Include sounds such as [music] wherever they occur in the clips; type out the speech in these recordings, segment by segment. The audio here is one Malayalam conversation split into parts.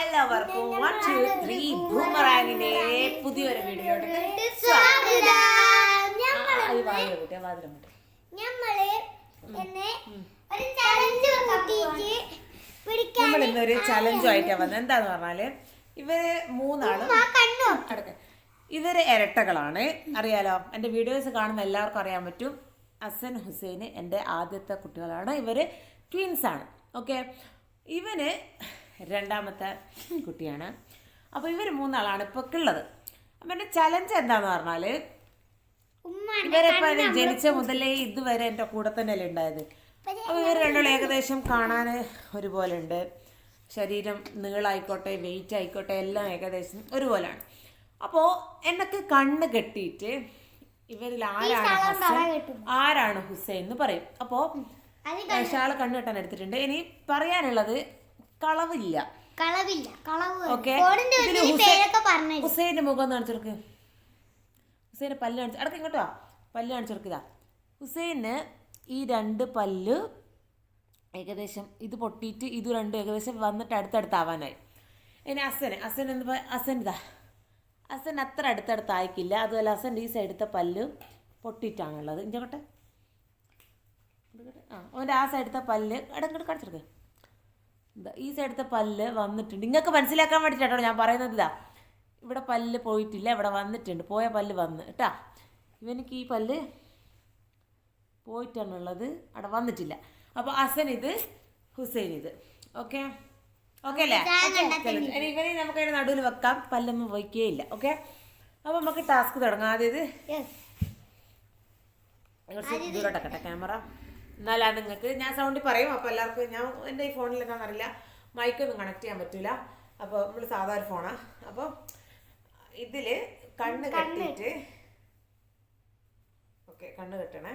എല്ലാവർക്കും വൺ ടു ത്രീ ബൂമറാങ്ങിന്റെ പുതിയൊരു വീഡിയോയുടെ ചലഞ്ചു ചലഞ്ചുമായിട്ടാണ് വന്നത് എന്താന്ന് പറഞ്ഞാൽ ഇവർ മൂന്നാളും അടക്ക. ഇവർ ഇരട്ടകളാണ്. അറിയാലോ? എന്റെ വീഡിയോസ് കാണുന്ന എല്ലാവർക്കും അറിയാൻ പറ്റും. അസൻ ഹുസൈന് എന്റെ ആദ്യത്തെ കുട്ടികളാണ്. ഇവർ ട്വിൻസ് ആണ്. ഓക്കെ ഇവന് രണ്ടാമത്തെ കുട്ടിയാണ്. അപ്പോൾ ഇവർ മൂന്നാളാണ് ഇപ്പോൾ ഉള്ളത് അപ്പം എന്റെ ചലഞ്ച് എന്താന്ന് പറഞ്ഞാൽ ഇവരിപ്പോ ജനിച്ച മുതലേ ഇതുവരെ എന്റെ കൂടെ തന്നെയല്ലേ ഉണ്ടായത്. അപ്പോൾ ഇവർ രണ്ടും ഏകദേശം കാണാൻ ഒരുപോലെ ഉണ്ട്. ശരീരം നീളായിക്കോട്ടെ വെയിറ്റ് ആയിക്കോട്ടെ എല്ലാം ഏകദേശം ഒരുപോലെയാണ്. അപ്പോൾ എന്നൊക്കെ കണ്ണ് കെട്ടിയിട്ട് ഇവരിൽ ആരാണ് ഹുസൈൻ? ആരാണ് ഹുസൈൻ എന്ന് പറയും. അപ്പോൾ ഷാൾ കണ്ണു കെട്ടാൻ എടുത്തിട്ടുണ്ട്. ഇനി പറയാനുള്ളത് കളവില്ല. കളവില്ല കളവ് ഓക്കെ. ഹുസൈന്റെ മുഖം കാണിച്ചെടുക്ക് ഹുസൈന്റെ പല്ല് കാണിച്ചു അടക്കം ഇങ്ങോട്ടോ പല്ല് കാണിച്ചെടുക്കുക ഹുസൈന് ഈ രണ്ട് പല്ല് ഏകദേശം ഇത് പൊട്ടിയിട്ട് ഇത് രണ്ടും ഏകദേശം വന്നിട്ട് അടുത്തടുത്താവാനായി. ഇനി അസൻ അസൻ എന്ന് അസൻ ഇതാ. അസൻ അത്ര അടുത്തടുത്തായിക്കില്ല അതുപോലെ അസന്റെ ഈ സൈഡത്തെ പല്ല് പൊട്ടിയിട്ടാണുള്ളത്. ഇഞ്ചോട്ടെ ആ അവന്റെ ആ സൈഡത്തെ പല്ല്. ഇടങ്ങോട്ട് കടിച്ചെടുക്കേ ഈ സൈഡത്തെ പല്ല് വന്നിട്ടുണ്ട്. നിങ്ങൾക്ക് മനസ്സിലാക്കാൻ വേണ്ടിയിട്ടാണോ ഞാൻ പറയുന്നത് ഇതാ. ഇവിടെ പല്ല് പോയിട്ടില്ല ഇവിടെ വന്നിട്ടുണ്ട്. പോയ പല്ല് വന്ന് കേട്ടാ? ഇവനിക്ക് ഈ പല്ല് പോയിട്ടാണുള്ളത്. അവിടെ വന്നിട്ടില്ല. അപ്പോൾ അസൻ ഇത് ഹുസൈൻ ഇത്. ഓക്കെ? ഓക്കെ അല്ലേ? ഇവനെ നമുക്ക് അതിന് നടുവിൽ വെക്കാം. പല്ലൊന്നും വയ്ക്കുകയില്ല ഓക്കെ? അപ്പോൾ നമുക്ക് ടാസ്ക് തുടങ്ങാം. ആദ്യം ഇത്. കുറച്ച് ദൂരോട്ടക്കട്ടെ ക്യാമറ. എന്നാലാണ് നിങ്ങൾക്ക് ഞാൻ സൗണ്ടിൽ പറയും അപ്പോൾ എല്ലാവർക്കും ഞാൻ എന്റെ ഈ ഫോണിൽ എന്താണെന്നറിയില്ല മൈക്കൊന്നും കണക്ട് ചെയ്യാൻ പറ്റില്ല അപ്പോൾ നമ്മൾ സാധാരണ ഫോണാണ് അപ്പോൾ ഇതിൽ കണ്ണ് കെട്ടിയിട്ട് ഓക്കെ കണ്ണ് കെട്ടണേ.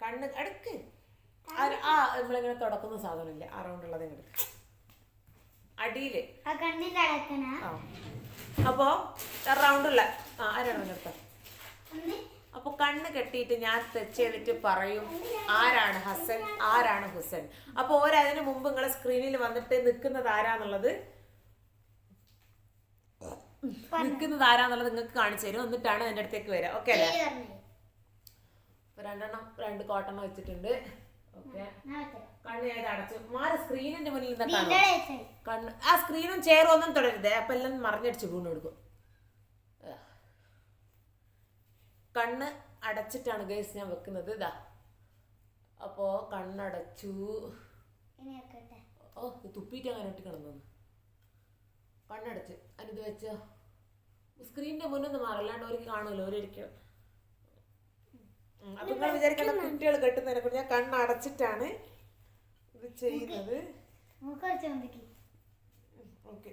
കണ്ണ് അടുക്ക്. ആ- നമ്മളിങ്ങനെ തുടക്കുന്ന സാധനമില്ല. ആ റൗണ്ടുള്ളത് ഇങ്ങോട്ട് അടിയിൽ അപ്പോൾ റൗണ്ടുള്ള ആ ആരാണ് നിർത്താം അപ്പൊ കണ്ണ് കെട്ടിയിട്ട് ഞാൻ സെറ്റ് ചെയ്തിട്ട് പറയും ആരാണ് ഹസൻ? ആരാണ് ഹുസൻ? അപ്പൊ ഓരതിന് മുമ്പ് നിങ്ങളെ സ്ക്രീനിൽ വന്നിട്ട് നിൽക്കുന്നത് ആരാന്നുള്ളത്? നിൽക്കുന്നത് ആരാന്നുള്ളത് നിങ്ങൾക്ക് കാണിച്ചു തരും. എന്നിട്ടാണ് എന്റെ അടുത്തേക്ക് വരിക ഓക്കെ അല്ലേ? രണ്ടെണ്ണം രണ്ട് കോട്ടൺ വെച്ചിട്ടുണ്ട്. ഓക്കെ കണ്ണ് ഞാൻ അടച്ചു? മാറി സ്ക്രീനിന്റെ മുന്നിൽ കണ്ണ് ആ സ്ക്രീനും ചെയറും ഒന്നും തുടരുതേ. അപ്പൊ എല്ലാം മറിഞ്ഞടിച്ച് വീണ് കൊടുക്കും. കണ്ണ് അടച്ചിട്ടാണ് ഗൈസ് ഞാൻ വെക്കുന്നത്. ഇതാ. അപ്പോ കണ്ണടച്ചു. ഓ തുപ്പിട്ട് തുപ്പിയിട്ട് അങ്ങനെ ഇട്ട് കിടന്നു കണ്ണടച്ച്. അതിത് വെച്ചോ. സ്ക്രീനിന്റെ മുന്നൊന്നും മാറല്ലാണ്ട് അവർക്ക് കാണുമല്ലോ ഒരിക്കലും. അപ്പൊ നിങ്ങൾ വിചാരിക്കേണ്ട കുട്ടികൾ കെട്ടുന്നതിനെ കുറിച്ച് ഞാൻ കണ്ണടച്ചിട്ടാണ് ഇത് ചെയ്യുന്നത് ഓക്കെ.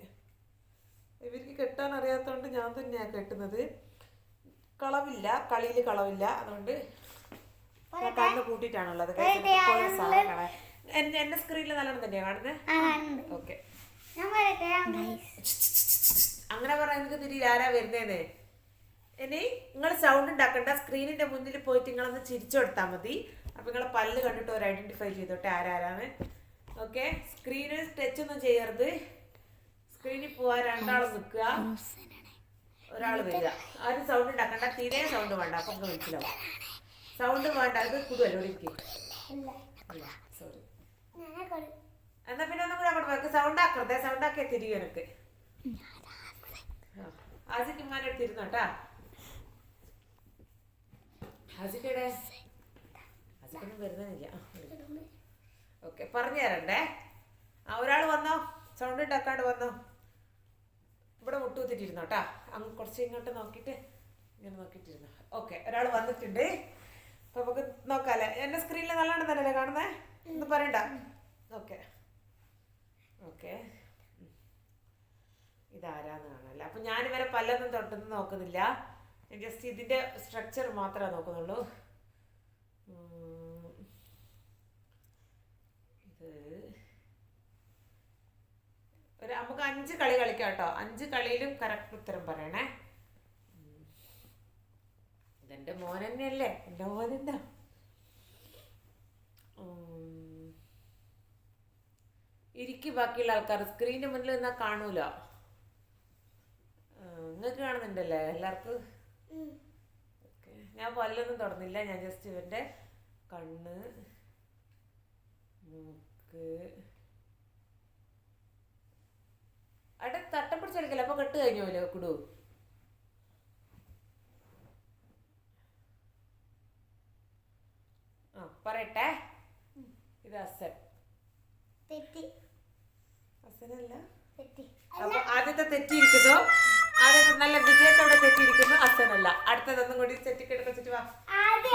ഇവർക്ക് കെട്ടാൻ അറിയാത്തതുകൊണ്ട് ഞാൻ തന്നെയാണ് കെട്ടുന്നത്. കളവില്ല കളിയിൽ കളവില്ല. അതുകൊണ്ട് കണ്ണ് കൂട്ടിയിട്ടാണുള്ളത്. സാധനങ്ങളെ. എന്റെ സ്ക്രീനിൽ നല്ലോണം തന്നെയാണ് കാണുന്നത് ഓക്കെ. അങ്ങനെ പറഞ്ഞാൽ നിങ്ങൾക്ക് തിരികെ ആരാ വരുന്നേ ഇനി നിങ്ങൾ സൗണ്ട് ഉണ്ടാക്കണ്ട. സ്ക്രീനിന്റെ മുന്നിൽ പോയിട്ട് നിങ്ങളൊന്ന് ചിരിച്ചു കൊടുത്താൽ മതി. അപ്പൊ നിങ്ങളെ പല്ല് കണ്ടിട്ട് ഒരു ഐഡന്റിഫൈ ചെയ്തോട്ടെ ആരാരാണ് ഓക്കെ? സ്ക്രീനിൽ ടച്ച് ഒന്നും ചെയ്യരുത്. സ്ക്രീനിൽ പോവാൻ രണ്ടാളും നിൽക്കുക. ഒരാൾ വരിക. ആരും സൗണ്ട് ഉണ്ടാക്കണ്ട. തീരെ സൗണ്ട് വേണ്ട. അപ്പൊ മനസ്സിലാവും സൗണ്ട് വേണ്ട. അത് കുടുവല്ലോ? ഒരിക്കൽ സോറി എന്നാ പിന്നെ ഒന്നും കൂടെ അങ്ങോട്ട് വെക്ക് സൗണ്ട് ആക്കരുതേ. സൗണ്ട് ആക്കിയാ തിരികെ എനിക്ക്. ആസിക്കുമാരെ തിരുന്നോട്ടാ ആസിക്കടെ ആസിക്കൊന്നും വരുന്നില്ല. ഓക്കെ പറഞ്ഞു തരണ്ടേ ആ ഒരാൾ വന്നോ? സൗണ്ട് ഉണ്ടാക്കാണ്ട് വന്നോ? ഇവിടെ മുട്ടുകുത്തിട്ടിരുന്നോട്ടാ അങ്ങ് കുറച്ച് ഇങ്ങോട്ട് നോക്കിയിട്ട് ഇങ്ങനെ നോക്കിയിട്ടിരുന്നു? ഓക്കെ ഒരാൾ വന്നിട്ടുണ്ട്. അപ്പൊ നമുക്ക് നോക്കാല്ലേ? എന്റെ സ്ക്രീനിൽ നല്ലോണം തന്നെയല്ലേ കാണുന്നേ? ഒന്നും പറയണ്ട. ഓക്കെ ഓക്കെ ഇതാരാന്ന് കാണാല്ലേ? അപ്പൊ ഞാനിവരെ പല്ലൊന്നും തൊട്ടൊന്നും നോക്കുന്നില്ല. ജസ്റ്റ് ഇതിന്റെ സ്ട്രക്ചർ മാത്രമേ നോക്കുന്നുള്ളൂ. ഇത് ഒരു നമുക്ക് അഞ്ച് കളി കളിക്കാം കേട്ടോ. അഞ്ച് കളിയിലും കറക്റ്റ് ഉത്തരം പറയണേ. ഇതെന്റെ മോൻ തന്നെയല്ലേ? എന്റെ മോൻ എന്താ? ഇരിക്കും ബാക്കിയുള്ള ആൾക്കാർ. സ്ക്രീനിന്റെ മുന്നിൽ നിന്നാ കാണൂല. നിങ്ങൾക്ക് കാണുന്നുണ്ടല്ലേ എല്ലാവർക്കും ഞാൻ പല്ലൊന്നും തുറന്നില്ല. ഞാൻ ജസ്റ്റ് ഇവന്റെ കണ്ണ് മൂക്ക് അവിടെ തട്ടം പിടിച്ചെടുക്കല്ലേ അപ്പൊ കെട്ട് കഴിഞ്ഞോല്ലോ കുടു. ആ പറയട്ടെ. ഇത് അസൻ. അസനല്ല. തെറ്റി. അപ്പൊ ആദ്യത്തെ തെറ്റിയിരിക്കുന്നു. ആദ്യത്തെ നല്ല വിജയത്തോടെ തെറ്റിയിരിക്കുന്നു. അസനല്ല. അടുത്തതൊന്നും കൂടി തെറ്റിക്കെടുക്ക വാ.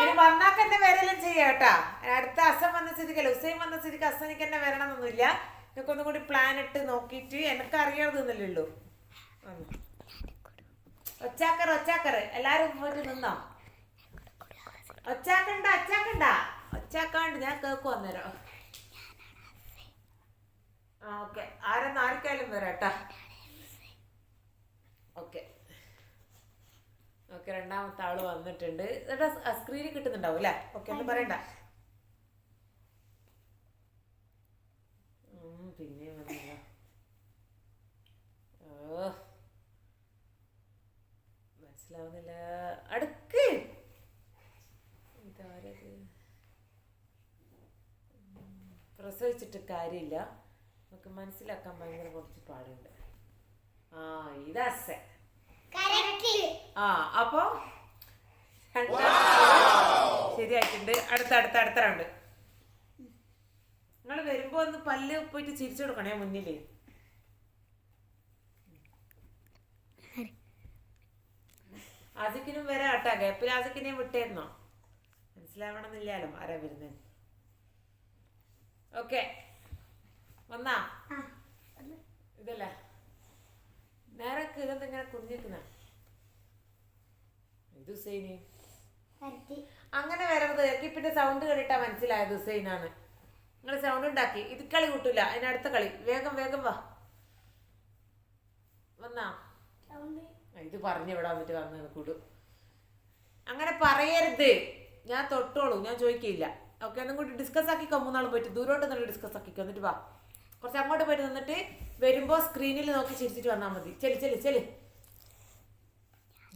ഇനി വന്നാക്ക് എന്നെ വരലും ചെയ്യാട്ടാ അടുത്ത അസം വന്ന സ്ഥിതിക്കല്ല? ഹുസൈൻ വന്ന സ്ഥിതിക്ക് അസനിക്ക് എന്നെ വരണമെന്നൊന്നുമില്ല. നിങ്ങൾക്ക് ഒന്നും കൂടി പ്ലാൻ ഇട്ട് നോക്കിയിട്ട് എനിക്ക് അറിയാതെന്നല്ലേ ഉള്ളൂ. ഒച്ചാക്കർ ഒച്ചാക്കർ എല്ലാരും പോയിട്ട് നിന്നോ. ഒച്ചാക്കണ്ട ഒച്ചാക്കണ്ട. ഒച്ചാക്കാണ്ട് ഞാൻ കേക്ക് വന്നേരം. ആ ഓക്കെ. ആരെന്ന് ആർക്കായാലും വരാട്ടാ ഓക്കെ. ഓക്കെ രണ്ടാമത്തെ ആൾ വന്നിട്ടുണ്ട്. സ്ക്രീനിൽ കിട്ടുന്നുണ്ടാവും അല്ലേ? ഓക്കെ ഒന്നും പറയണ്ട. മനസ്സിലാവുന്നില്ല. അടുക്ക്. ഇതാരത്? പ്രസവിച്ചിട്ട് കാര്യമില്ല. നമുക്ക് മനസ്സിലാക്കാൻ ഭയങ്കര കുറച്ച് പാടുണ്ട്. ആ ഇതാസ ആ അപ്പോ ശരിയായിട്ടുണ്ട്. അടുത്ത അടുത്ത അടുത്ത റൗണ്ട് നിങ്ങൾ വരുമ്പോ ഒന്ന് പല്ല് പോയിട്ട് ചിരിച്ചു കൊടുക്കണേ മുന്നിൽ. ആസിക്കിനും വരാം കേട്ടോ. ഗപ്പിൽ ആസിക്കിനെയും വിട്ടേന്നോ മനസ്സിലാവണമെന്നില്ലല്ലോ ആരാ വരുന്നത് ഓക്കെ. വന്നാ? ഇതല്ല? നേരെ ഇതെന്താ ഇങ്ങനെ കുഞ്ഞിക്കുന്ന ഇത് ഹുസൈന്. അങ്ങനെ വരരുത്. എക്കിപ്പിന്റെ സൗണ്ട് കേട്ടിട്ടാ മനസ്സിലായത് ഹുസൈനാണ്. നിങ്ങൾ സൗണ്ട് ഉണ്ടാക്കി. ഇത് കളി കൂട്ടില്ല അതിനടുത്ത കളി. വേഗം വേഗം വാ. വന്നാ? സൗണ്ട് ഇത് പറഞ്ഞു ഇവിടെ വന്നിട്ട് വന്ന് കൂടു. അങ്ങനെ പറയരുത്. ഞാൻ തൊട്ടോളൂ ഞാൻ ചോദിക്കില്ല. ഓക്കെ ഒന്നും കൂടി ഡിസ്കസ് ആക്കിക്കോ മൂന്നാളും പോയിട്ട്. ദൂരോട്ട് നിന്ന് ഡിസ്കസ് ആക്കിക്കോ എന്നിട്ട് വാ. കുറച്ച് അങ്ങോട്ട് പോയിട്ട് നിന്നിട്ട് വരുമ്പോ സ്ക്രീനിൽ നോക്കി ചിരിച്ചിട്ട് വന്നാൽ മതി. ചെൽ ചെൽ ചെൽ.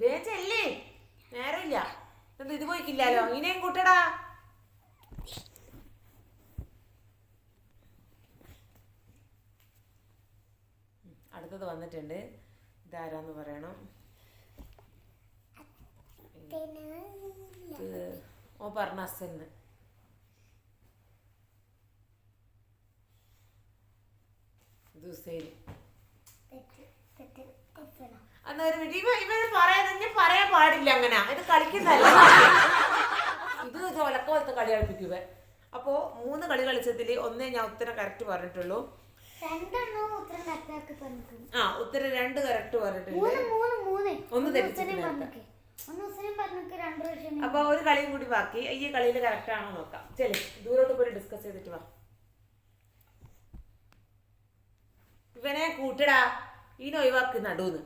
ദേ ചെല്ലേ. നേരമില്ല. എന്നിട്ട് ഇത് പോയിക്കില്ലല്ലോ ഇനിയും കൂട്ടടാ. അടുത്തത് വന്നിട്ടുണ്ട്. ഇതാരാന്ന് പറയണം? ഓ പറഞ്ഞ അസന്ന് തെറ്റ് തെറ്റണം അന്നേരം ഇവ ഇവ ഇവർ പറയാൻ ഞാൻ പറയാൻ പാടില്ല അങ്ങനെ. ഇത് കളിക്കുന്നതല്ല. ഇത് ഒലക്ക പോലത്തെ കളി കളിപ്പിക്കുക അപ്പോ മൂന്ന് കളി കളിച്ചതിൽ ഒന്നേ ഞാൻ ഉത്തരം കറക്റ്റ് പറഞ്ഞിട്ടുള്ളൂ. ആ ഉത്തരം രണ്ട് കറക്റ്റ് പറഞ്ഞിട്ടുണ്ട്. ഒന്ന് അപ്പൊ ഒരു കളിയും കൂടി ബാക്കി. ഈ കളിയിൽ കറക്റ്റ് ആണോ നോക്കാം. ചെലി ദൂരോട്ട് പോയി ഡിസ്കസ് ചെയ്തിട്ട് വാ. ഇവനെ കൂട്ടടാ. ഇനി ഒഴിവാക്ക് നടുവെന്ന്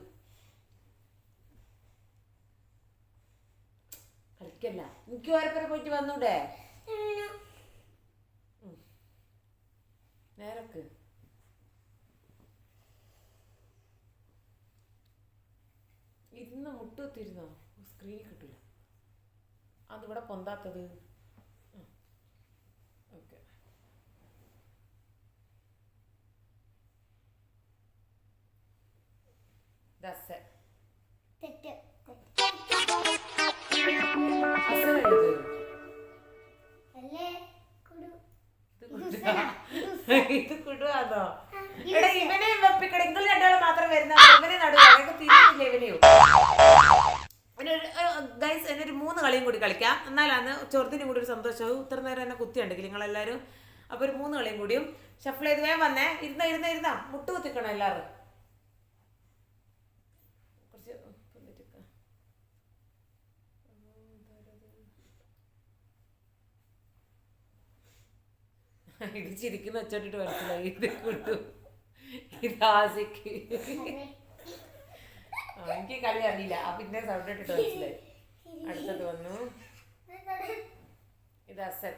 കളിക്കല്ല എനിക്ക് ഓരപ്പുറം പോയിട്ട് വന്നൂടെ? നേരക്ക് ഇരുന്ന് മുട്ടുത്തിരുന്നോ സ്ക്രീനിൽ കിട്ടില്ല അതിവിടെ പൊന്താത്തത്. ഓക്കെ. ദസ് തെറ്റ്. ഇത് കുടുവാ. ഇത് കുടുവാന്നോ? എടാ ഇവനെ മാത്രം വരുന്ന ഇവനെ ഗൈസ് എന്നൊരു മൂന്ന് കളിയും കൂടി കളിക്കാം. എന്നാലാണ് ചെറുതിനും കൂടി ഒരു സന്തോഷവും. ഇത്ര നേരം എന്നെ കുത്തിയുണ്ടെങ്കിൽ നിങ്ങളെല്ലാവരും അപ്പോൾ ഒരു മൂന്ന് കളിയും കൂടിയും. ഷഫിൾ ചെയ്ത് വേഗം വന്നേ. ഇരുന്ന ഇരുന്ന ഇരുന്ന. മുട്ട് കുത്തിക്കണം എല്ലാവരും. ഇത് ചിരിക്കുന്ന വെച്ചോട്ടിട്ട് മനസ്സിലായി ഇത് കുട്ടു. ഇത് ആസിക്ക് എനിക്ക് കളി അറിയില്ല. ആ പിന്നെ സൗണ്ട് ഇട്ടിട്ട് മനസ്സിലായി. അടുത്തത് വന്നു. ഇത് അസൻ.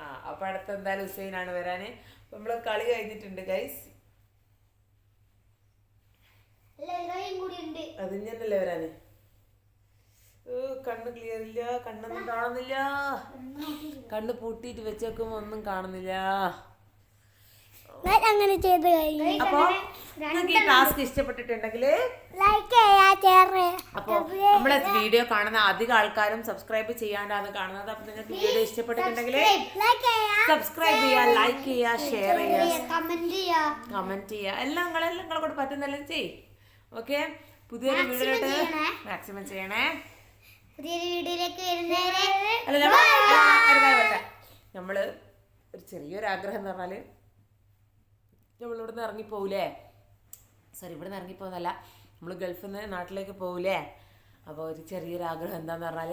ആ അപ്പൊ അടുത്ത എന്തായാലും ഹുസൈനാണ് വരാന്. നമ്മൾ കളി കഴിഞ്ഞിട്ടുണ്ട് ഗൈസ് അത് തന്നെയല്ലേ വരാന്? കണ്ണ് ക്ലിയർ ഇല്ല. കണ്ണൊന്നും കാണുന്നില്ല. കണ്ണ് പൂട്ടിയിട്ട് വെച്ചേക്കുമ്പോ ഒന്നും കാണുന്നില്ല. ഞാൻ അങ്ങനെ ചെയ്ത് കഴിഞ്ഞു. അപ്പൊ നിങ്ങൾക്ക് ഈ ടാസ്ക് ഇഷ്ടപ്പെട്ടിട്ടുണ്ടെങ്കിൽ ലൈക്ക് ചെയ്യാ ഷെയർ അപ്പൊ നമ്മളെ വീഡിയോ കാണുന്ന അധികം ആൾക്കാരും സബ്സ്ക്രൈബ് ചെയ്യാണ്ടാണ് കാണുന്നത്. അപ്പൊ നിങ്ങൾക്ക് വീഡിയോ ഇഷ്ടപ്പെട്ടിട്ടുണ്ടെങ്കിൽ സബ്സ്ക്രൈബ് ചെയ്യാ ലൈക്ക് ചെയ്യാ ഷെയർ ചെയ്യാ കമന്റ് ചെയ്യാ കമന്റ് എല്ലാം നിങ്ങളെല്ലാം നിങ്ങളെ കൂടെ പറ്റുന്നെല്ലാം ചെയ് ഓക്കെ പുതിയൊരു വീഡിയോ. മാക്സിമം ചെയ്യണേ. പുതിയൊരു വീഡിയോയിലേക്ക് വരുന്നവരെ നമ്മൾ ഒരു ചെറിയൊരു ആഗ്രഹം എന്ന് പറഞ്ഞാൽ നമ്മൾ നിന്ന് ഇറങ്ങിപ്പോവില്ലേ സോറി ഇവിടെ നിന്ന് ഇറങ്ങിപ്പോകുന്നല്ല നമ്മൾ ഗൾഫിൽ നിന്ന് നാട്ടിലേക്ക് പോവില്ലേ അപ്പോൾ ഒരു ചെറിയൊരു ആഗ്രഹം എന്താന്ന് പറഞ്ഞാൽ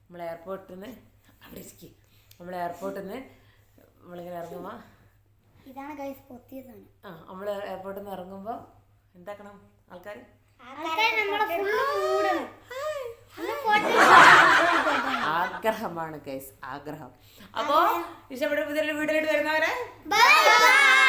നമ്മൾ എയർപോർട്ടിൽ നിന്ന് അവിടെ ഇരിക്കും. നമ്മൾ എയർപോർട്ടിൽ നിന്ന് നമ്മളിങ്ങനെ ഇറങ്ങുമ്പോൾ ഇതാണ് ആ നമ്മൾ എയർപോർട്ടിൽ നിന്ന് ഇറങ്ങുമ്പോൾ എന്താക്കണം ആൾക്കാർ ആൾക്കാർ നമ്മളെ ഫുള്ള് മൂടണം [laughs] ആഗ്രഹമാണ് ഗൈസ് ആഗ്രഹം. അപ്പോ ഇഷ്ടപ്പെട്ട പുതിയൊരു വീഡിയോയിലോട്ട് വരുന്നവരെ ബൈ ബൈ